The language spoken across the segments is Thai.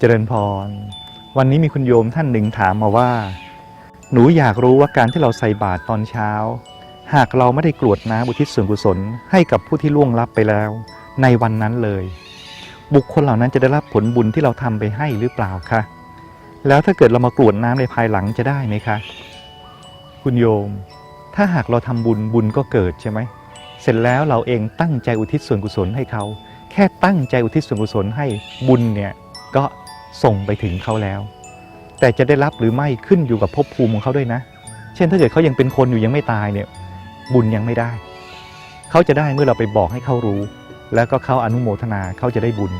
เจริญพร วันนี้มีคุณโยมท่านหนึ่งถามมาว่า หนูอยากรู้ว่าการที่เราใส่บาตรตอนเช้า หากเราไม่ได้กรวดน้ำอุทิศส่วนกุศลให้กับผู้ที่ล่วงลับไปแล้ว ในวันนั้นเลย บุคคลเหล่านั้นจะได้รับผลบุญที่เราทำไปให้หรือเปล่าคะแล้วถ้าเกิดเรามากรวดน้ำในภายหลังจะได้ไหมคะ คุณโยม ถ้าหากเราทำบุญบุญก็เกิดใช่ไหมเสร็จแล้วเราเองตั้งใจอุทิศส่วนกุศลให้เขา แค่ตั้งใจอุทิศส่วนกุศลให้บุญเนี่ยก็ ส่งไปถึงเขาแล้ว แต่จะได้รับหรือไม่ขึ้นอยู่กับภพภูมิของเขาด้วยนะ เช่นถ้าเกิดเขายังเป็นคนอยู่ยังไม่ตายเนี่ย บุญยังไม่ได้ เขาจะได้เมื่อเราไปบอกให้เขารู้ แล้วก็เขาอนุโมทนาเขาจะได้บุญ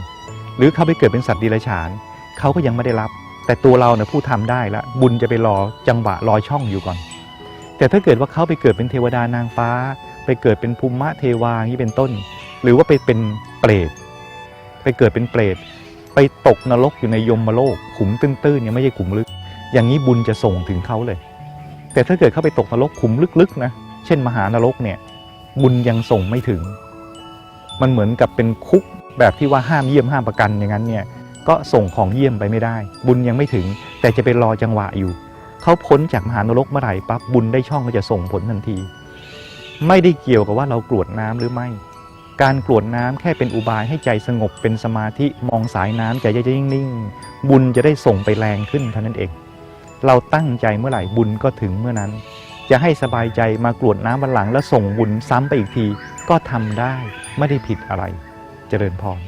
หรือเขาไปเกิดเป็นสัตว์ดิรัจฉานเขาก็ยังไม่ได้รับ แต่ตัวเราเนี่ยผู้ทำได้ละบุญจะไปรอจังหวะรอช่องอยู่ก่อน แต่ถ้าเกิดว่าเขาไปเกิดเป็นเทวดานางฟ้า ไปเกิดเป็นภูมิเทวาอย่างนี้เป็นต้น หรือว่าไปเป็นเปรตไปเกิดเป็นเปรต ไปตกนรกอยู่ในยมโลกขุมตื้นๆยังไม่ใช่ขุมลึก อย่างนี้บุญจะส่งถึงเขาเลย แต่ถ้าเกิดเขาไปตกนรกขุมลึกๆนะเช่นมหานรกเนี่ยบุญยังส่งไม่ถึง มันเหมือนกับเป็นคุกแบบที่ว่าห้ามเยี่ยมห้ามประกันอย่างนั้นเนี่ยก็ส่งของเยี่ยมไปไม่ได้ บุญยังไม่ถึง แต่จะไปรอจังหวะอยู่เขาพ้นจากมหานรกเมื่อไหร่ปั๊บบุญได้ช่องก็จะส่งผลทันที ไม่ได้เกี่ยวกับว่าเรากรวดน้ำหรือไม่ การกรวดน้ำแค่เป็นอุบายให้ใจสงบเป็นสมาธิมองสายน้ำใจจะนิ่งๆบุญจะได้ส่งไปแรงขึ้นเท่านั้นเอง เราตั้งใจเมื่อไหร่บุญก็ถึงเมื่อนั้น จะให้สบายใจมากรวดน้ำวันหลังแล้วส่งบุญซ้ำไปอีกทีก็ทำได้ไม่ได้ผิดอะไร เจริญพร